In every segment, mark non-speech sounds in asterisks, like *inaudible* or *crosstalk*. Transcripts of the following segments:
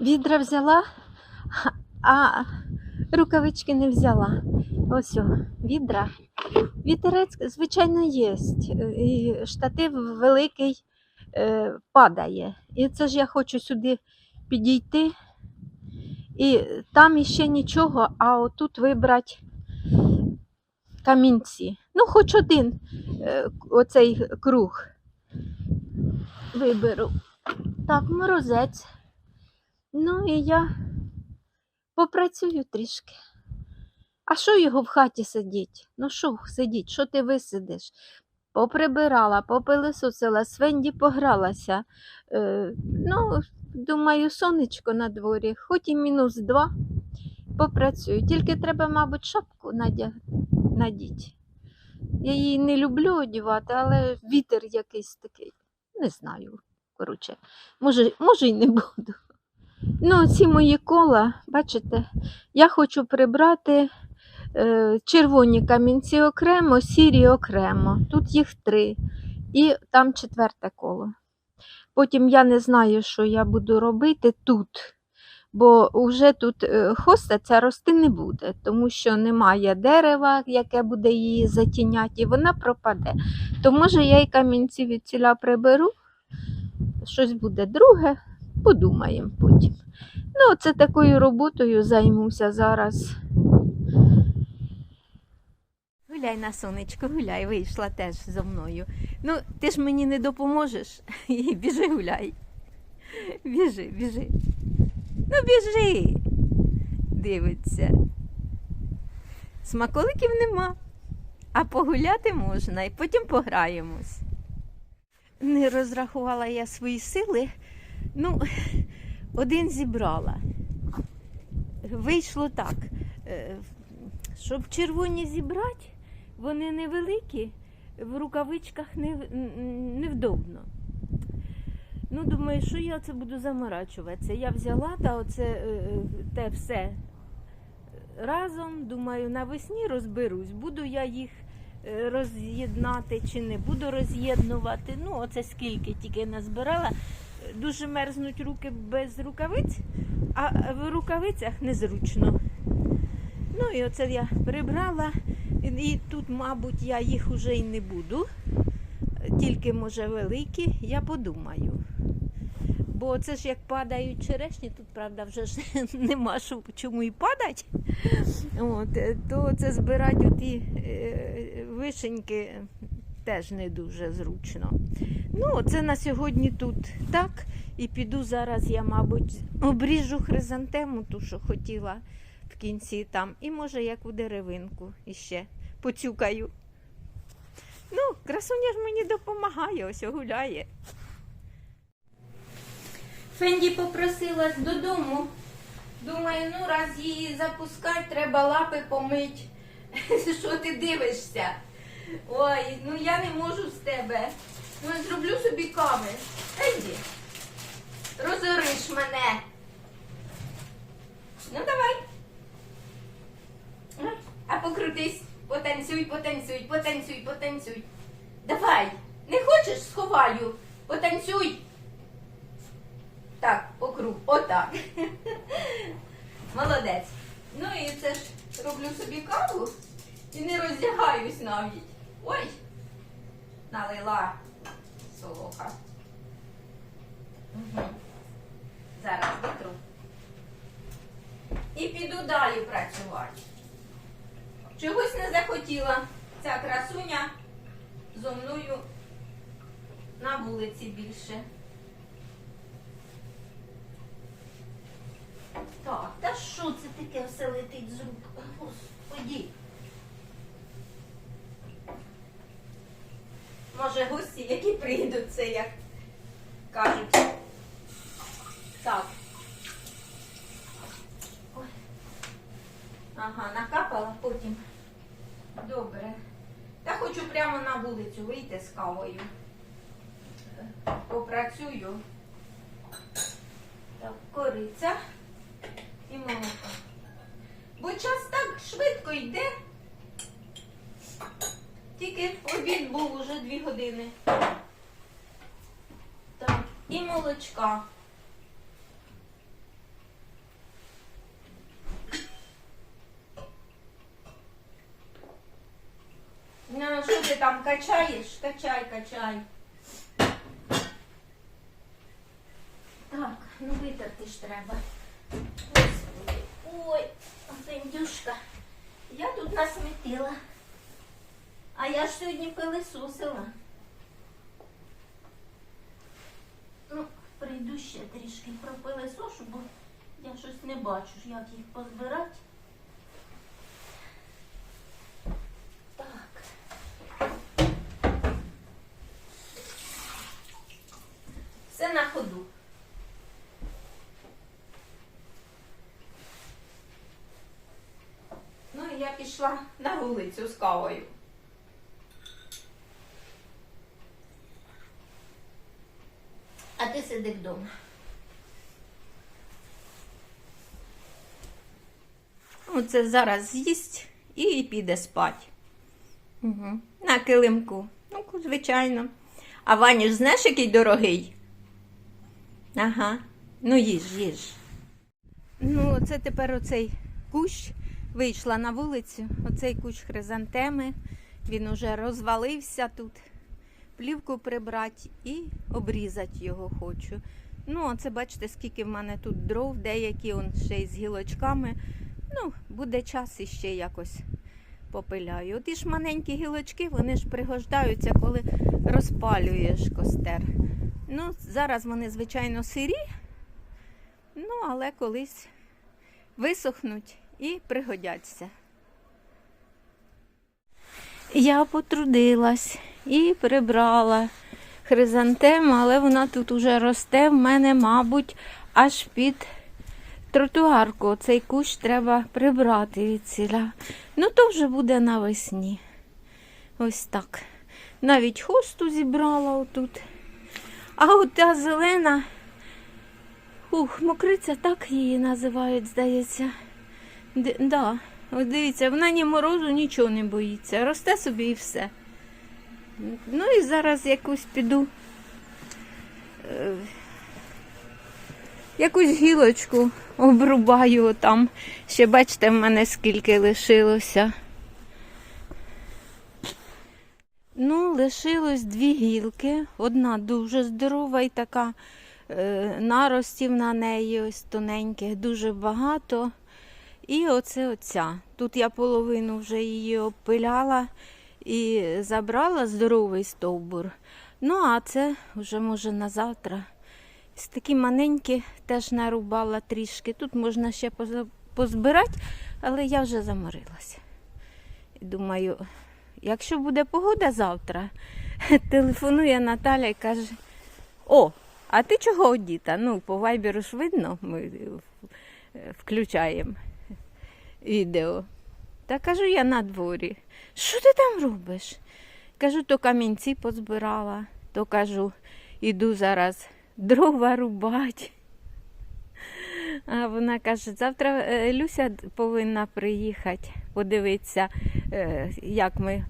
Відра взяла, а рукавички не взяла. Ось о, відра. Вітерець, звичайно, є. І штатив великий е, падає. І це ж я хочу сюди підійти. І там іще нічого, а отут вибрати камінці. Ну, хоч один е, оцей круг виберу. Так, морозець. Ну і я попрацюю трішки. А що його в хаті сидіть? Ну що сидіть, що ти висидиш? Поприбирала, попилисосила, свинді погралася. Е, ну, думаю, сонечко на дворі, хоч і мінус два. Попрацюю. Тільки треба, мабуть, шапку надя... надіть. Я її не люблю одягати, але вітер якийсь такий. Не знаю. Коротше, може, може й не буду. Ну, ці мої кола, бачите, я хочу прибрати е, червоні камінці окремо, сірі окремо. Тут їх три. І там четверте коло. Потім я не знаю, що я буду робити тут, бо вже тут е, хоста ця рости не буде, тому що немає дерева, яке буде її затіняти, і вона пропаде. То може я й камінці від ціля приберу, щось буде друге, подумаємо потім. Ну, це такою роботою займуся зараз. Гуляй на сонечко, гуляй, вийшла теж зо мною. Ну, ти ж мені не допоможеш. *laughs* Біжи гуляй. Біжи, біжи. Ну, біжи. Дивиться. Смаколиків нема, а погуляти можна і потім пограємось. Не розрахувала я свої сили. Ну, зібрала. Вийшло так. е, Щоб червоні зібрати, вони невеликі, в рукавичках невдобно. Ну, думаю, що я це буду заморачуватися. Я взяла та оце е, те все разом, думаю, навесні розберусь, буду я їх е, роз'єднати чи не буду роз'єднувати. Ну, оце скільки тільки назбирала. Дуже мерзнуть руки без рукавиць, а в рукавицях незручно. Ну і оце я прибрала. І- тут, мабуть, я їх уже й не буду. Тільки, може, великі, я подумаю. Бо це ж як падають черешні, тут, правда, вже ж *laughs* нема чому і падати. От, то це збирати оті е, вишеньки теж не дуже зручно. Ну, це на сьогодні тут так. І піду зараз я, мабуть, обріжу хризантему, ту, що хотіла в кінці там. І може яку деревинку іще поцюкаю. Ну, красуня ж мені допомагає, ось гуляє. Фенді попросилась додому. Думаю, ну раз її запускати, треба лапи помить. *laughs* Що ти дивишся? Ой, ну я не можу з тебе. Ну, зроблю собі кави. Фенді, розориш мене. Ну давай. А покрутись, потанцюй, потанцюй, потанцюй, потанцюй. Давай. Не хочеш, сховаю. Потанцюй. Так, по кругу. Отак. *laughs* Молодець. Ну і це ж роблю собі каву і не роздягаюсь навіть. Ой, налила солоха. Угу. Зараз витру. І піду далі працювати. Чогось не захотіла ця красуня зо мною на вулиці більше. Так, та що це таке все летить з рук? Господі. Може, гості, які прийдуть, це як кажуть. Так. Ага, накапала потім. Добре. Та хочу прямо на вулицю вийти з кавою. Попрацюю. Так, кориця і молоко. Бо час так швидко йде. Тільки обід був уже дві години. Так, і молочка. Ну, що ти там качаєш? Качай, качай. Так, ну витерти ж треба. Ось, ой, Антендюшка. Я тут насмітила. А я ж сьогодні пилисосила. Ну, прийду ще трішки пропилисошу, бо я щось не бачу, як їх позбирати. Так. Все на ходу. Ну, і я пішла на вулицю з кавою. А ти сиди вдома. Оце зараз з'їсть і піде спать. Угу. На килимку. Ну, звичайно. А Ваня ж знаєш, який дорогий? Ага. Ну їж, їж. Ну, це тепер оцей кущ. Вийшла на вулицю. Оцей кущ хризантеми. Він уже розвалився тут. Плівку прибрати і обрізати його хочу. Ну, оце бачите, скільки в мене тут дров, деякі он ще й з гілочками. Ну, буде час іще якось попиляю. Ті ж маленькі гілочки, вони ж пригождаються, коли розпалюєш костер. Ну, зараз вони, звичайно, сирі, ну, але колись висохнуть і пригодяться. Я потрудилась і прибрала хризантему, але вона тут уже росте в мене, мабуть, аж під тротуарку. Цей кущ треба прибрати від ціля. Ну, то вже буде навесні. Ось так. Навіть хосту зібрала отут. А от та зелена, ух, мокриця, так її називають, здається. Д-. От дивіться, вона ні морозу, нічого не боїться. Росте собі і все. Ну і зараз якусь піду. е, Якусь гілочку обрубаю там. Ще бачите, в мене скільки лишилося. Ну, лишилось дві гілки. Одна дуже здорова і така е, наростів на неї, ось тоненьких, дуже багато. І оце оця. Тут я половину вже її обпиляла і забрала здоровий стовбур. Ну, а це вже може на завтра. Ось такі маленькі теж нарубала трішки. Тут можна ще позбирати, але я вже заморилася. Думаю, якщо буде погода завтра, *laughs* телефонує Наталя і каже: О, а ти чого одіта? Ну, по вайберу ж видно, ми е, включаємо відео. Та кажу, я на дворі. Що ти там робиш? Кажу, то камінці позбирала, то кажу, іду зараз дрова рубати. А вона каже, завтра е, Люся повинна приїхати, подивитися, е, як ми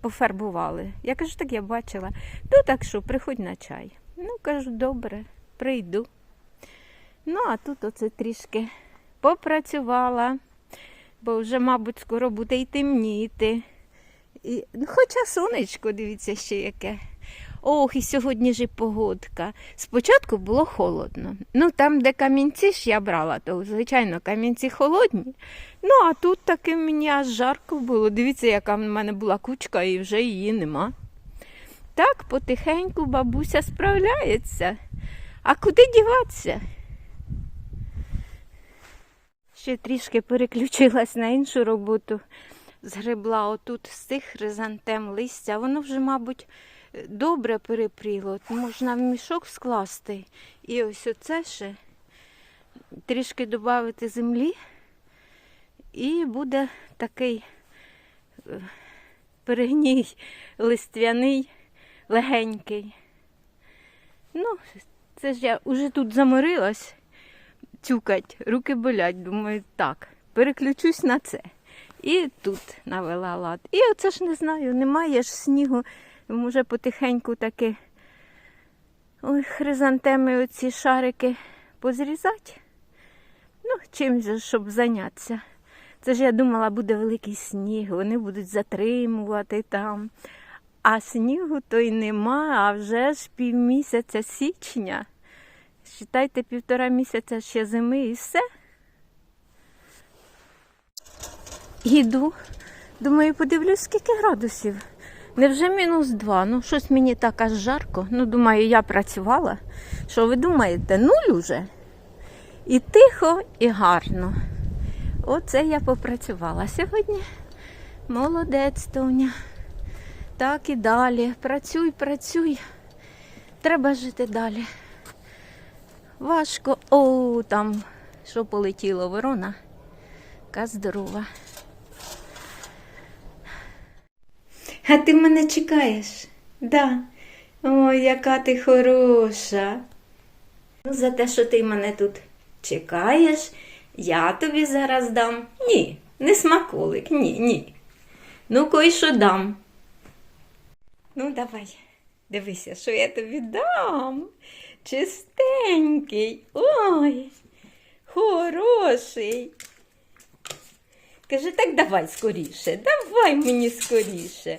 пофарбували. Я кажу, так я бачила. Ну так що, приходь на чай. Ну, кажу, добре, прийду. Ну, а тут оце трішки попрацювала, бо вже, мабуть, скоро буде й темніти. І, ну, хоча сонечко, дивіться, ще яке. Ох, і сьогодні ж і погодка. Спочатку було холодно. Ну, там, де камінці ж я брала, то, звичайно, камінці холодні. Ну, а тут таки мені аж жарко було. Дивіться, яка в мене була кучка, і вже її нема. Так, потихеньку бабуся справляється. А куди діватися? Ще трішки переключилась на іншу роботу. Згребла отут з цих хризантем листя. Воно вже, мабуть, добре перепріло. Можна в мішок скласти. І ось оце ще трішки додати землі. І буде такий е, перегній листвяний, легенький. Ну, це ж я вже тут заморилась тюкать, руки болять. Думаю, так, переключусь на це. І тут навела лад. І оце ж не знаю, немає ж снігу. Може потихеньку таки ой, хризантеми оці шарики позрізати. Ну, чим же, щоб зайнятися. Це ж я думала, буде великий сніг, вони будуть затримувати там. а снігу то й нема, а вже ж півмісяця січня. Считайте, півтора місяця ще зими і все. Іду. Думаю, подивлюсь, скільки градусів. Невже мінус два? Ну, щось мені так аж жарко. Ну, думаю, я працювала. Що ви думаєте? Нуль уже? І тихо, і гарно. Оце я попрацювала сьогодні. Молодець, Тоня. Так і далі. Працюй, працюй. Треба жити далі. Важко. О, там, що полетіло, ворона. Яка здорова. А ти мене чекаєш? Да. Ой, яка ти хороша. Ну, за те, що ти мене тут чекаєш, я тобі зараз дам. Ні, не смаколик, ні, ні. Ну, кой що дам. Ну, давай, дивися, що я тобі дам. Чистенький. Ой, хороший. Каже, так давай скоріше, давай мені скоріше.